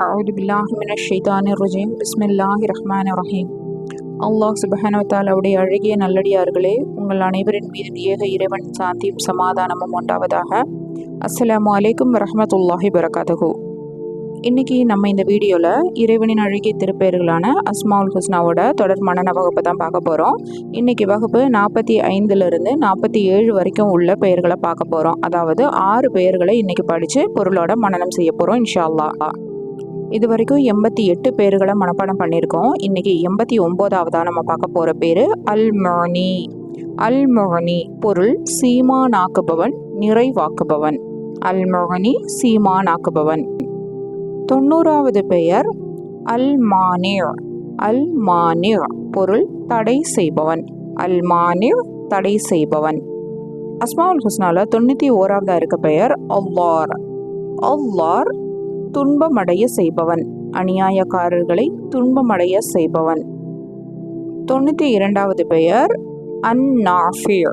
அவுது பில்லாஹி மின ஷைதானி ருஜீம் பிஸ்மில்லாஹி ரஹ்மான் ரஹீம் அல்லாஹ் சுபஹானவத்தாலாவுடைய அழகிய நல்லடியார்களே உங்கள் அனைவரின் மீது ஏக இறைவன் சாந்தியும் சமாதானமும் உண்டாவதாக. அஸ்லாம் அலைக்கும் வரமத்துல்லாஹி பரகாதகு இன்றைக்கி நம்ம இந்த வீடியோவில் இறைவனின் அழகிய திருப்பெயர்களான அஸ்மால் ஹுஸ்னாவோட தொடர் மன்னன வகுப்பு தான் பார்க்க போகிறோம் இன்றைக்கி வகுப்பு நாற்பத்தி ஐந்துலேருந்து நாற்பத்தி ஏழு வரைக்கும் உள்ள பெயர்களை பார்க்க போகிறோம் அதாவது ஆறு பெயர்களை இன்றைக்கி படித்து பொருளோட மனனம் செய்ய போகிறோம் இன்ஷா அல்லா இது வரைக்கும் எண்பத்தி எட்டு பேர்களை மனப்பாடம் பண்ணியிருக்கோம். இன்னைக்கு எண்பத்தி ஒம்போதாவதாக நம்ம பார்க்க போகிற பேர் அல்மோனி. மொனி பொருள் மொனி பொருள் சீமானாக்குபவன் நிறைவாக்குபவன். அல் மொனி சீமானாக்குபவன். தொண்ணூறாவது பெயர் அல்மானிர். அல்மானிர் பொருள் தடை செய்பவன். அல்மானிர் தடை செய்பவன். அஸ்மாவுல் ஹுஸ்னால தொண்ணூற்றி ஓராவதாக இருக்க பெயர் அவ்வார். அவ்வார் துன்பமடைய செய்பவன். அநியாயக்காரர்களை துன்பமடைய செய்பவன். தொண்ணூற்றி இரண்டாவது பெயர் அந்நாஃபிர்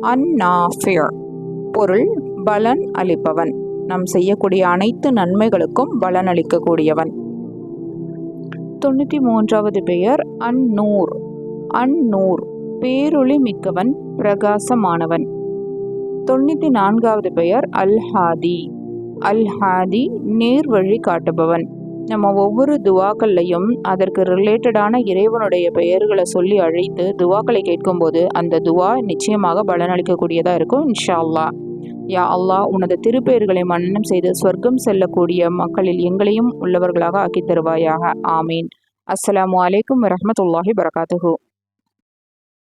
அந்நாஃபிர் பொருள் பலன் அளிப்பவன். நாம் செய்யக்கூடிய அனைத்து நன்மைகளுக்கும் பலன் அளிக்கக்கூடியவன். தொண்ணூற்றி மூன்றாவது பெயர் அந்நூர் அந்நூர் பேரொளி மிக்கவன் பிரகாசமானவன். தொண்ணூற்றி நான்காவது பெயர் அல்ஹாதி. அல் ஹாதி நேர் வழி காட்டுபவன். நம்ம ஒவ்வொரு துவாக்கள்லையும் அதற்கு ரிலேட்டடான இறைவனுடைய பெயர்களை சொல்லி அழைத்து துவாக்களை கேட்கும்போது அந்த துவா நிச்சயமாக பலனளிக்கக்கூடியதாக இருக்கும் இன்ஷா அல்லா யா அல்லாஹ் உனது திருப்பெயர்களை மன்னனம் செய்து சொர்க்கம் செல்லக்கூடிய மக்களில் எங்களையும் உள்ளவர்களாக ஆக்கித் தருவாயாக. ஆமீன். அஸ்லாம் அலைக்கும் வரமத்துல்லாஹி வரகாத்துஹூ